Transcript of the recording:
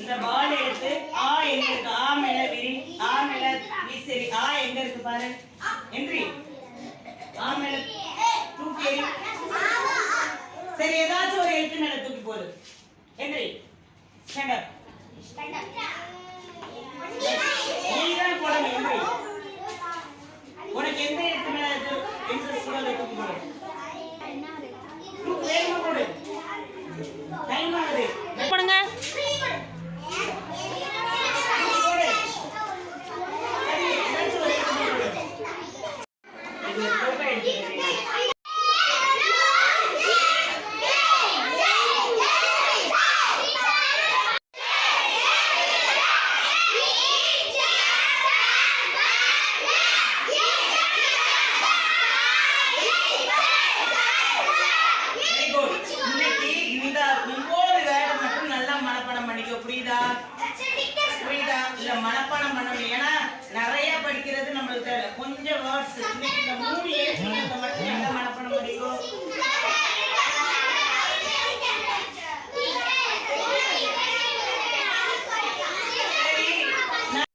இந்த பால் எடுத்து ஆ எங்க இருக்கு ஆ மேல விரி ஆ மேல விசிறி. ஆ எங்க இருக்கு பாரு? என்றி. ஆ மேல தூக்கி எறி. சரி ஏதாச்சும் ஒரு எழுத்து மேல தூக்கி போடு. என்றி. ஸ்டாண்ட் அப் நீதான் போடணும் என்றி. உனக்கு எந்த எழுத்து மேல இன்ட்ரெஸ்ட் அதை தூக்கி போடு தூக்கு வேகமா போடு டைம் ஆகுது போடுங்க போடு சரி ஏதாச்சும் ஒரு எழுத்து மேல போடு இது போட்டோ எடுத்து வெரி குட் இன்னைக்கு இந்த ஒவ்வொரு வேலை மட்டும் நல்லா மனப்பாடம் பண்ணிக்கோ. புரியுதா? புரியுதா? இல்ல மனப்பாடம் பண்ணணும். ஏன்னா நிறைய படிக்கிறது நம்மளுக்கு தேவை கொஞ்சம் வேர்ட்ஸ் இந்த மூணு எழுத்து